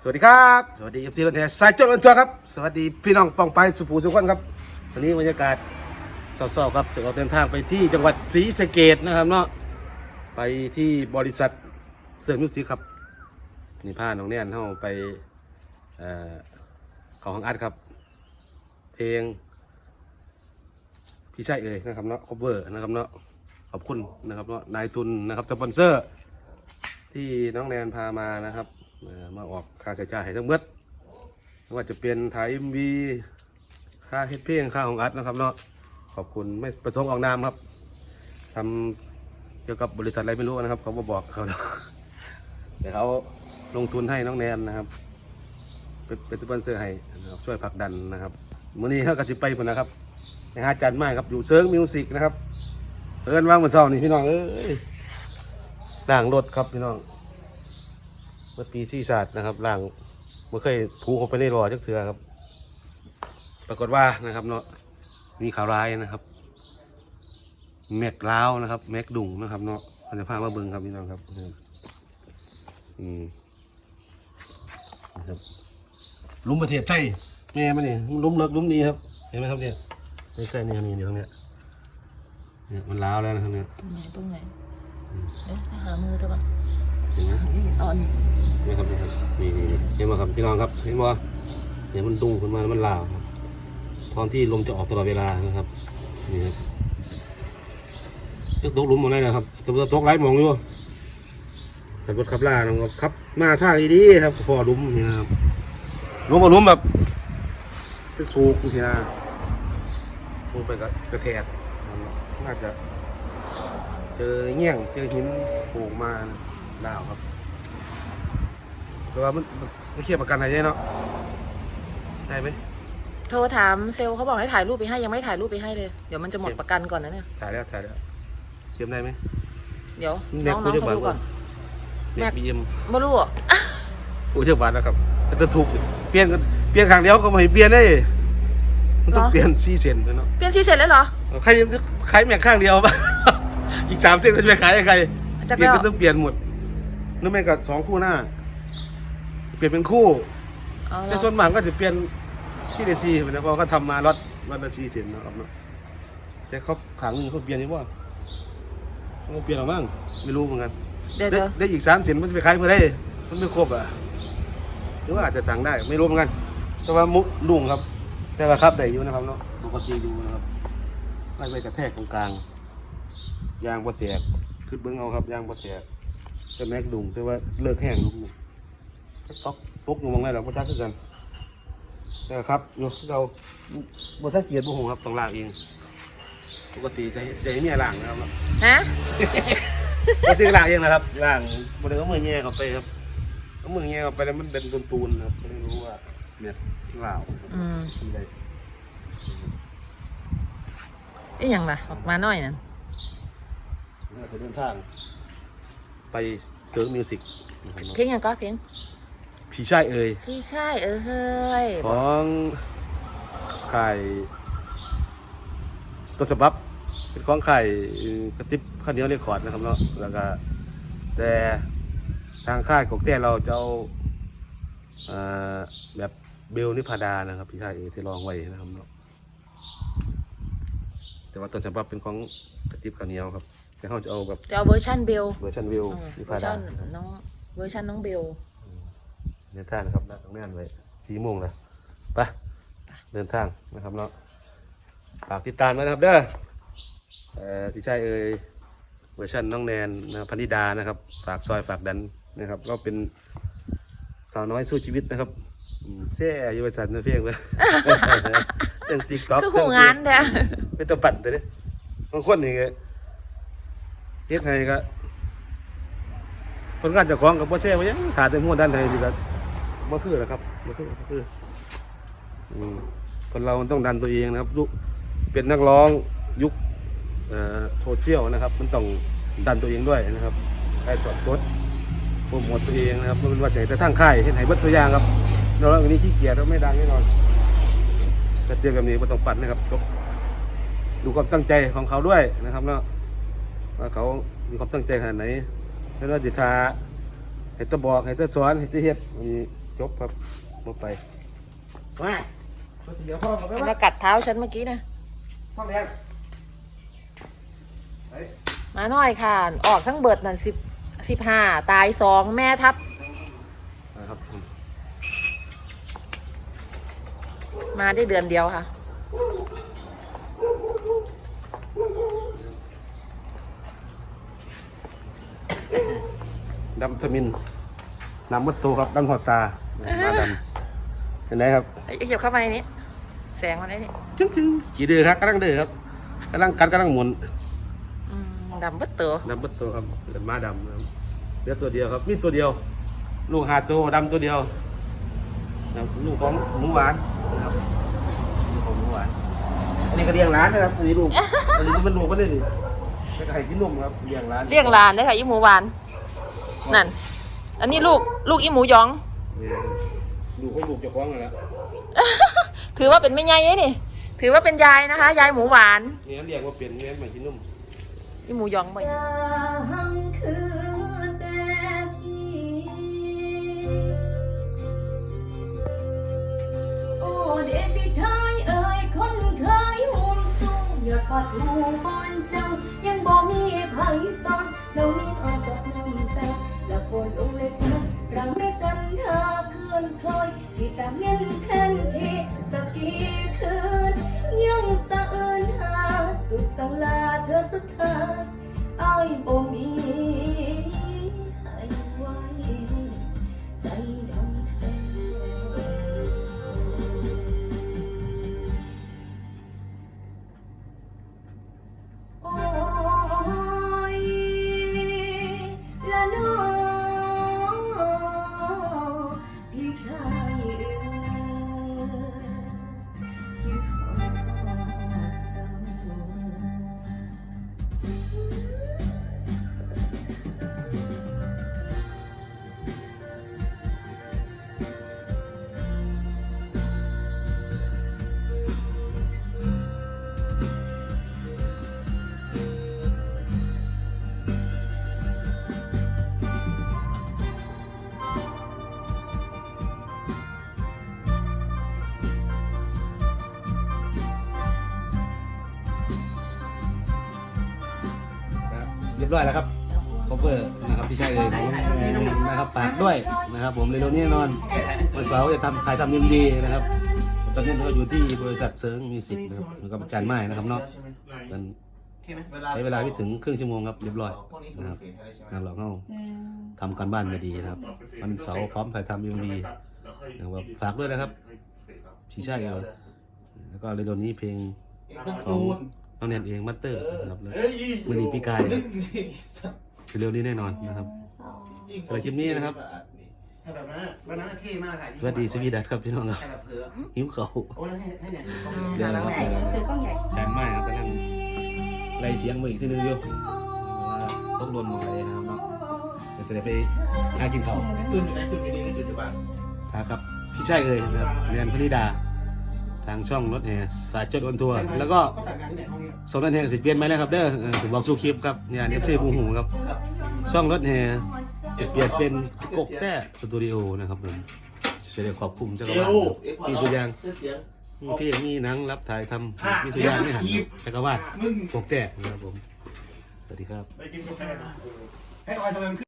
สวัสดีครับ สวัสดีเอฟซีรถแห่สายจดรถทัวครับ สวัสดีพี่น้องปองไปสุภูสุขคนครับวันนี้บรรยากาศเศร้าๆครับจะออกเดินทางไปที่จังหวัดศรีสะเกดนะครับเนาะไปที่บริษัทเสือมิวสิกครับนี่พาน้องแน่นเข้าไปเอ่อของอัดครับ เพลง พี่ชายเอ่ยนะครับเนาะคอเวอร์นะครับเนาะขอบคุณนะครับเนาะนายทุนนะครับสปอนเซอร์ ที่น้องแนนพามานะครับ มาออกค่าใช้จ่ายให้ทั้งหมดไม่ว่าจะเป็นถ่ายเอ็มวีค่าเฮ็ดเพลงค่าของอัดนะครับเนาะขอบคุณไม่ประสงค์ออกนามครับทำเกี่ยวกับบริษัทอะไรไม่รู้นะครับ เขาบอบอกเขาเนาะเดี๋ยวเขาลงทุนให้น้องแนนนะครับเป็นเป็นสปอนเซอร์ให้ช่วยผลักดันนะครับมื้อนี้เขาก็จะไปพุ่นะครับในหาจันมากครับอยู่เซิร์งมิวสิกนะครับเอิ้นว่างเมื่อเช้านี่พี่น้องเอ้ยล่างรถครับพี่น้อง มื่อปีซี่ศาสตร์นะครับล่างเมื่อเคยถูเข้าไปในรอจักเถือครับ ปรากฏว่านะครับเนาะมีข่าวร้ายนะครับแม็กล้าวนะครับ แม็กดุ่งนะครับเนาะมันจะพามาเบิ่งครับพี่น้องครับอืมนะครับลุมประเทศไทยแม่มันนี่ลุมเลิกลุมนี้ครับ เห็นไหมครับเนี่ยไม่ใช่นี่ครับนี่เดี๋ยวตรงเนี้ยเนี่ยมันล้าวแล้วนะครับเนี่ยตรงไหนตรงไหน เอ๊ะหามือเถอะปะเห็นไหมไม่เห็นอ๋อนี่นี่ครับนี่ครับนี่นี่นี่เห็นไหมครับพี่น้องครับเห็นว่าเนี่ยมันดุ้งขึ้นมาแล้วมันลาวครับพร้อมที่ลมจะออกตลอดเวลานะครับนี่ครับจะตกหลุมหมดเลยนะครับจะตกไรมองอยู่ขับรถขับล่านะครับขับ มาท่าดีๆครับพอหลุมนี่นะครับหลุมมาหลุมแบบเป็นสูงทีนะลงไปกับกระแทกน่าจะเจอเงี้ยงเจอหินโผล่มาดาวครับแต่ว่ามันมันไม่เทียบประกันอะไรเนาะได้ไหมโทรถามเซลล์เขาบอกให้ถ่ายรูปไปให้ยังไม่ถ่ายรูปไปให้เลย เดี๋ยวมันจะหมดประกันก่อนนะเนี่ยถ่ายแล้วถ่ายแล้วเทียมได้ไหมเดี๋ยวแม็น้กองกูน้องจะเขาบาทดูก่อนแม็แม็กกบีเอ็มไม่รู้อะกูจะบาทแล้วครับแต่จะถูกเปลี่ยนกันเปลี่ยนครั้งเดียวก็ไม่ให้เปลี่ยนได้มันต้องเปลี่ยนสี่เซนเลยเนาะเปลี่ยนที่เสร็จแล้วเหรอใครใครแม็กข้างเดียวป่ะ อีกสามเส้นจะไปขายให้ใครจะเปไปลี่ยนเอาก็ต้องเปลี่ยนหมดนึกแม่งกับสองคู่หน้า เปลี่ยนเป็นคู่เอาเหรแต่อส่วนมากก็จะเปลี่ยนที่เดซีเหมือนกันเพราะเขาทำมารถรถละซีเซนนะครับเนาะแต่เขาขังหนึงเขาเปลี่ยนนี่ว่าเขาเปลี่ยนหรือมั้งไม่รู้เหมือนกันเดี๋ยวได้เดี๋ยวได้อีกสามเซนมันจะไปขายเพื่อได้มันไม่ครบอะหรือว่าอาจจะสั่งได้ไม่รู้เหมือนกัน แต่ว่ามุลุงครับ แต่ว่าครับได้อยู่นะครับเนาะปกติอยู่นะครับไม่ไปกระแทกตรงกลาง ยางบ่แตกคือเบิ้งเอาครับยางบ่แตกแต่แม็กดุงแต่ว่าเลิกแห้งลุงตอกตกอยู่มองไรหรอกพ่อจักคือกันแต่ครับอยู่เราบ่สังเกตบ่ฮู้ครับต้องล้างเองปกติจะจะให้เมียล้างนะครับฮะปกติล้างเองนะครับล้างบ่ได้เอามือแย่เข้าไปครับเอามือแย่เข้าไปแล้วมันเป็นตูนๆครับไม่ได้รู้ว่าเนี่ยลาวอืมทำได้ไอ้ยังล่ะออกมาหน่อยนั่น เราจะเดินทางไปเซิร์ฟมิวสิกนะครับเพลงยังก็เพลงพี่ชายเอ่ยพี่ใช่เออเฮ้ยของค่ายต้นฉบับเป็นของค่ายเอ่อกระติบข้าวเหนียวเรคคอร์ดนะครับเนาะแล้วก็แต่ทางค่ายของแต่เราจะเอาเอ่อแบบเบลนิพาดานะครับพี่ชายเอที่ลองไว้นะครับเนาะแต่ว่าต้นฉบับเป็นของกระติบข้าวเหนียวครับ แต่เขาจะเอาแบบจะเอาเวอร์ชันเบลเวอร์ชันเบลอืมนิเวอพาร์ดาชันน้องเวอร์ชันน้องเบล เดินทางนะครับตรงนี้นไว้สี่โมงแล้วไปเดินทางนะครับเนาะฝากติดตามด้วยนะครับเด้อเอ่อพี่ชายเอ่ยเวอร์ชันน้องแนนนะพันธิดานะครับ ฝากซอยฝากดันนะครับก็เป็นสาวน้อยสู้ชีวิตนะครับอืมแซ่อยู่บริษัทนะเพียงเลย เรื่องติ๊กต็อก คือหูงานเด้อเป็นตะปั่นเลยบางคนนี่ก็ เฮ็ดให้ก็ผลงานเจ้าของกับบ่แซ่บ่หยังขาดแต่หัวด้านในสิก็บ่คือหรอกครับบ่คือบ่คืออืมคนเรามันต้องดันตัวเองนะครับยุคเป็นนักร้องยุคเอ่อโซเชียลนะครับ มันต้องดันตัวเองด้วยนะครับได้จอดสดโปรโมทตัวเองนะครับมันว่าใจแต่ทางค่ายเฮ็ดให้เบิดตัวอย่างครับเราอันนี้ขี้เกียจเราไม่ดังแน่นอนถ้าเจอแบบนี้บ่ต้องปัดนะครับจบดูความตั้งใจของเขาด้วยนะครับเนาะ ว่าเขามีความตั้งใจขนาดไหนไม่ว่าจิทาให้ตะบอกให้ตะสอนให้ตะเฮ็ดอันนี้ใจจบครับลงไปมาเดี๋ยวพ่อมาไปมันมามากัดเท้าฉันเมื่อกี้นะพ่อแดงไปมาหน่อยค่ะ ออกทั้งเบิดนั่นสิบสิบห้าตายสองแม่ทับ นะครับมาได้เดือนเดียวค่ะ ดำทมินน้ำมัดโตครับดังหัวตามาดำเห็นไหมครับไอ้เก็บเข้าไปนี้แสงมันได้นี่จึ๊งจึ๊งขี่เดือครับกำลังเดือครับกำลังกัดกำลังหมุนอืมดำเบิดตัวดำมัดโตครับเกิดมาดำนะครับเหลือตัวเดียวครับมีตัวเดียว ลูกหาโตดำตัวเดียวนะครับลูกของหมูหวานนะครับลูกของหมูหวานอันนี้ก็เลี้ยงร้านนะครับอันนี้ลูกอันนี้มันลูกมันเลยนี่แล้วก็ให้กินนมครับเลี้ยงร้านเลี้ยงหลานได้ค่ะอีหมูหวาน นั่น อันนี้ลูกลูกอีหมูหยองเนี่ยลูกของลูกเจะคล้าของกันแล้วถือว่าเป็นแม่ยายเอ้นี่ ถือว่าเป็นยายนะคะ ยายหมูหวานเนี่ยเลี้ยงว่าเปลี่ยนเนี่ยมากินนมอีหมูหยองบ่หังคือแต่พี่โอ้เด็กพี่ชายเอ่ยคนเคยห่วงสูงยอดปะทูบอนเจ้ายังบ่มีไผสอนเรา ที่ตามเงินแทนที่สักทีคืน ยังสะอื้นหาจุดสังลาเธอสุดท้ายอ้ายบ่ เรียบร้อยแล้วครับคอเวอร์นะครับที่ใช่เลยของนะครับฝากด้วยนะครับ ผมเร็วๆนี้แน่นอนวันเสาร์จะทำถ่ายทำยิมดีนะครับ ตอนนี้เราอยู่ที่บริษัทเซิร์งมิวสิกนะครับแล้วก็อาจารย์ไม้นะครับเนาะมันใช้เวลาไม่ถึงครึ่งชั่วโมงครับเรียบร้อยนะครับงานเราเข้าทำการบ้านมาดีนะครับวันเสาร์พร้อมถ่ายทำยิมดีนะครับฝากด้วยนะครับพี่ชายเอาแล้วก็เร็วๆนี้เพลงของ น้องแนนเองมัตเตอร์นะครับแล้วมือนีพี่กายนะครับเร็วๆนี้แน่นอนนะครับสำหรับคลิปนี้นะครับถ้าแบบนั้นวันนั้นเท่มากอะสวัสดีสวีดัสครับพี่น้องครับใครแบบเผลอหิวเขาโอ้แล้วให้ให้เนี่ยเดี๋ยวนะครับซื้อกล้องใหญ่แสนไม้ครับกำลังไล่เสียงมาอีกทีนึงอยู่ต้องโดนหมอเลยนะครับเนาะเดี๋ยวจะได้ไปหากินข้าวตื่นอยู่ไหนตื่นอยู่นี่ตื่นอยู่บ้านครับพี่ชายเอ่ยนะครับเรียนพนิดา ทางช่องรถแห่สายจดออนทัวร์แล้วก็ก็แต่งงานที่ไหนห้องนี้สมนันแห่งสิเปลี่ยนไหมแล้วครับเด้อเออถึงบอกสู้คลิปครับเนี่ยเอฟซีบูหูครับ ช่องรถแห่จะเปลี่ยนเป็นกกแต้สตูดิโอนะครับผมจะได้ขอบคุณเจ้าของบ้านครับพี่สุยางเสียงมีเพลงมีหนังรับถ่ายทำมีสุยางไม่หันจักรวาลมึงกกแต้นะครับผมสวัสดีครับให้ออยทำไมมัน